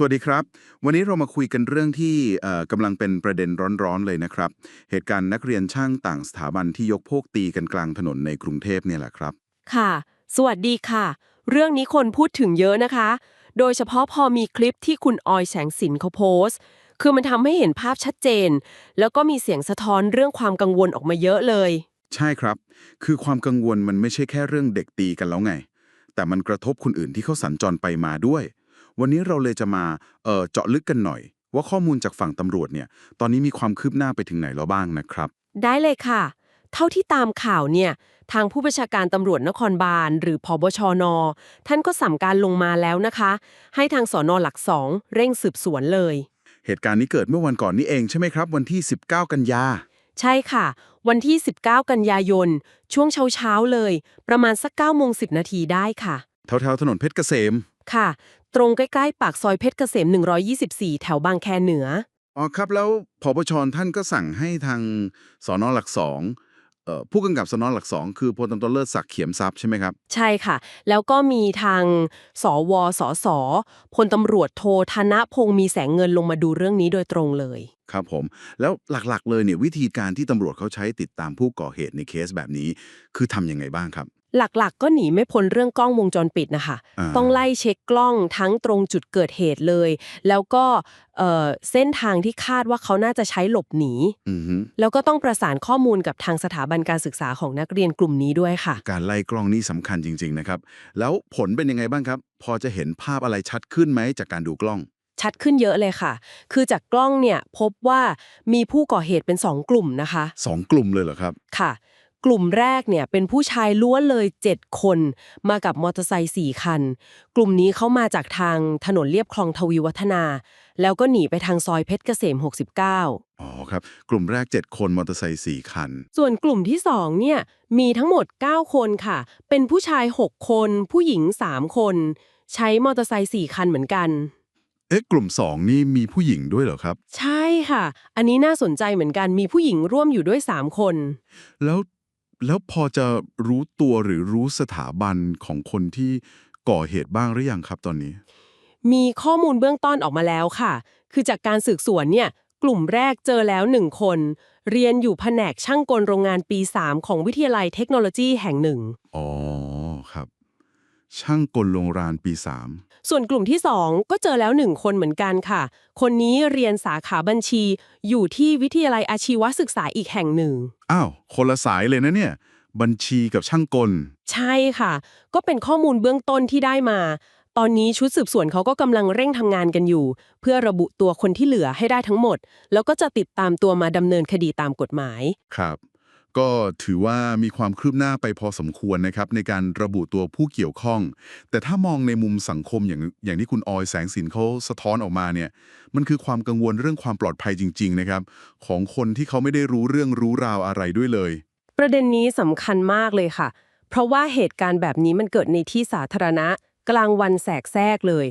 สวัสดีครับ วันนี้เรามาคุยกันเรื่องที่เอ่อกำลังเป็นประเด็นร้อนๆเลยนะครับ เหตุการณ์นักเรียนช่างต่างสถาบันที่ยกพวกตีกันกลางถนนในกรุงเทพเนี่ยแหละครับ ค่ะ สวัสดีค่ะ เรื่องนี้คนพูดถึงเยอะนะคะ โดยเฉพาะพอมีคลิปที่คุณออยแสงสินเขาโพสต์ คือมันทำให้เห็นภาพชัดเจน แล้วก็มีเสียงสะท้อนเรื่องความกังวลออกมาเยอะเลย ใช่ครับ คือความกังวลมันไม่ใช่แค่เรื่องเด็กตีกันแล้วไง แต่มันกระทบคนอื่นที่เขาสัญจรไปมาด้วย วันนี้เราเลยจะมาเอ่อเจาะลึกกันหน่อย ว่าข้อมูลจากฝั่งตำรวจเนี่ย ตอนนี้มีความคืบหน้าไปถึงไหนแล้วบ้างนะครับ ได้เลยค่ะ เท่าที่ตามข่าวเนี่ย ทางผู้บัญชาการตำรวจนครบาลหรือพบชน ท่านก็สั่งการลงมาแล้วนะคะ ให้ทางสอนอหลักสองเร่งสืบสวนเลย เหตุการณ์นี้เกิดเมื่อวันก่อนนี้เองใช่ไหมครับ วันที่ 19 กันยาใช่ค่ะ วันที่ 19 กันยายน ช่วงเช้าๆเลย ประมาณสัก9โมง10 นาทีได้ค่ะ แถวๆถนนเพชรเกษม ค่ะ ตรงใกล้ๆ ปากซอยเพชรเกษม 124 แถวบางแคเหนือ อ๋อครับ แล้วพบชท่านก็สั่งให้ทางสอนอหลักสองเอ่อผู้กำกับสอนอหลักสองคือพลตำรวจเลิศศักดิ์เขียมทรัพย์ใช่ไหมครับ ใช่ค่ะ แล้วก็มีทางสวสสพลตำรวจโทธนพงศ์มีแสงเงินลงมาดูเรื่องนี้โดยตรงเลย ครับผม แล้วหลักๆเลยเนี่ยวิธีการที่ตำรวจเขาใช้ติดตามผู้ก่อเหตุในเคสแบบนี้ คือทำยังไงบ้างครับ หลักๆก็หนีไม่พ้นเรื่องกล้องวงจรปิดนะคะอ่าต้องไล่เช็คกล้องทั้งตรงจุดเกิดเหตุเลย แล้วก็เอ่อเส้นทางที่คาดว่าเขาน่าจะใช้หลบหนีอือฮึแล้วก็ต้องประสานข้อมูลกับทางสถาบันการศึกษาของนักเรียนกลุ่มนี้ด้วยค่ะ การไล่กล้องนี่สำคัญจริง ๆนะครับ แล้วผลเป็นยังไงบ้างครับ พอจะเห็นภาพอะไรชัดขึ้นไหมจากการดูกล้องชัดขึ้นเยอะเลยค่ะ คือจากกล้องเนี่ยพบว่ามีผู้ก่อเหตุเป็น 2 กลุ่มนะคะสองกลุ่มเลยเหรอครับ ค่ะ กลุ่มแรกเนี่ยเป็นผู้ชายล้วนเลย 7 คน มากับมอเตอร์ไซค์4คัน กลุ่มนี้เขามาจากทางถนนเลียบคลองทวีวัฒนา แล้วก็หนีไปทางซอยเพชรเกษม 69 อ๋อครับ กลุ่มแรก 7 คนมอเตอร์ไซค์4คัน ส่วนกลุ่มที่2เนี่ยมีทั้งหมด 9 คนค่ะ เป็นผู้ชาย 6 คน ผู้หญิง 3 คน ใช้มอเตอร์ไซค์4คันเหมือนกันเอ๊ะกลุ่ม 2 นี่มีผู้หญิงด้วยเหรอครับ ใช่ค่ะ อันนี้น่าสนใจเหมือนกันมีผู้หญิงร่วมอยู่ด้วย 3 คน แล้ว แล้วพอจะรู้ตัวหรือรู้สถาบันของคนที่ก่อเหตุบ้างหรือยังครับตอนนี้ มีข้อมูลเบื้องต้นออกมาแล้วค่ะ คือจากการสืบสวนเนี่ยกลุ่มแรกเจอแล้วหนึ่งคน เรียนอยู่แผนกช่างกลโรงงานปี 3 ของวิทยาลัยเทคโนโลยีแห่งหนึ่ง อ๋อครับ ช่างกลโรงรานปี 3 ส่วนกลุ่มที่ 2 ก็เจอแล้วหนึ่งคนเหมือนกันค่ะ คนนี้เรียนสาขาบัญชี อยู่ที่วิทยาลัยอาชีวศึกษาอีกแห่งหนึ่ง อ้าว คนละสายเลยนะเนี่ย บัญชีกับช่างกล ใช่ค่ะ ก็เป็นข้อมูลเบื้องต้นที่ได้มา ตอนนี้ชุดสืบสวนเขาก็กำลังเร่งทำงานกันอยู่ เพื่อระบุตัวคนที่เหลือให้ได้ทั้งหมด แล้วก็จะติดตามตัวมาดำเนินคดีตามกฎหมาย ครับ ก็ถือว่ามีความคืบหน้าไปพอสมควรนะครับในการระบุตัวผู้เกี่ยวข้อง แต่ถ้ามองในมุมสังคมอย่างอย่างที่คุณออยแสงสินเขาสะท้อนออกมาเนี่ยมันคือความกังวลเรื่องความปลอดภัยจริง ๆ นะครับ ของคนที่เขาไม่ได้รู้เรื่องรู้ราวอะไรด้วยเลย ประเด็นนี้สำคัญมากเลยค่ะ เพราะว่าเหตุการณ์แบบนี้มันเกิดในที่สาธารณะ กลางวันแสกแทรกเลย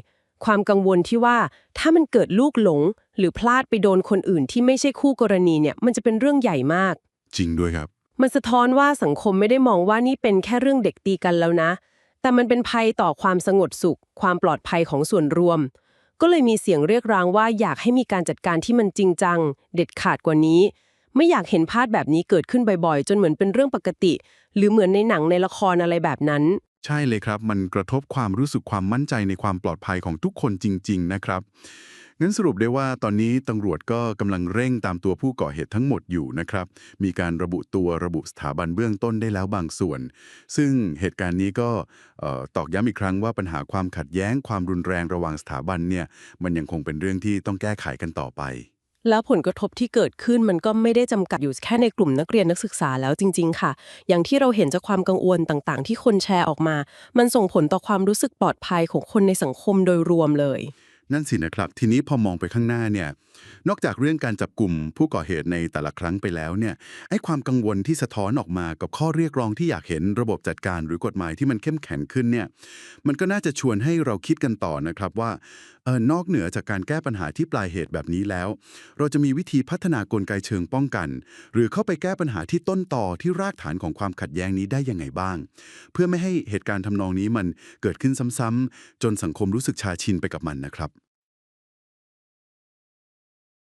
ความกังวลที่ว่าถ้ามันเกิดลูกหลง หรือพลาดไปโดนคนอื่นที่ไม่ใช่คู่กรณีเนี่ยมันจะเป็นเรื่องใหญ่มากจริงด้วยครับ มันสะท้อนว่าสังคมไม่ได้มองว่านี่เป็นแค่เรื่องเด็กตีกันแล้วนะ แต่มันเป็นภัยต่อความสงบสุข ความปลอดภัยของส่วนรวม ก็เลยมีเสียงเรียกร้องว่าอยากให้มีการจัดการที่มันจริงจัง เด็ดขาดกว่านี้ ไม่อยากเห็นภาพแบบนี้เกิดขึ้นบ่อยๆ จนเหมือนเป็นเรื่องปกติ หรือเหมือนในหนังในละครอะไรแบบนั้น ใช่เลยครับ มันกระทบความรู้สึกความมั่นใจในความปลอดภัยของทุกคนจริง ๆ นะครับ งั้นสรุปได้ว่าตอนนี้ตำรวจก็กำลังเร่งตามตัวผู้ก่อเหตุทั้งหมดอยู่นะครับ มีการระบุตัวระบุสถาบันเบื้องต้นได้แล้วบางส่วน ซึ่งเหตุการณ์นี้ก็ตอกย้ำอีกครั้งว่าปัญหาความขัดแย้งความรุนแรงระหว่างสถาบันเนี่ยมันยังคงเป็นเรื่องที่ต้องแก้ไขกันต่อไปแล้วผลกระทบที่เกิดขึ้นมันก็ไม่ได้จำกัดอยู่แค่ในกลุ่มนักเรียนนักศึกษาแล้วจริง ๆ ค่ะ อย่างที่เราเห็นจากความกังวลต่างๆ ที่คนแชร์ออกมา มันส่งผลต่อความรู้สึกปลอดภัยของคนในสังคมโดยรวมเลย นั่นสินะครับ ทีนี้พอมองไปข้างหน้าเนี่ยนอกจากเรื่องการจับกลุ่มผู้ก่อเหตุในแต่ละครั้งไปแล้วเนี่ยไอ้ความกังวลที่สะท้อนออกมากับข้อเรียกร้องที่อยากเห็นระบบจัดการหรือกฎหมายที่มันเข้มแข็งขึ้นเนี่ยมันก็น่าจะชวนให้เราคิดกันต่อนะครับว่าเออนอกเหนือจากการแก้ปัญหาที่ปลายเหตุแบบนี้แล้ว เราจะมีวิธีพัฒนากลไกเชิงป้องกัน หรือเข้าไปแก้ปัญหาที่ต้นต่อที่รากฐานของความขัดแย้งนี้ได้ยังไงบ้าง เพื่อไม่ให้เหตุการณ์ทำนองนี้มันเกิดขึ้นซ้ำๆจนสังคมรู้สึกชาชินไปกับมันนะครับ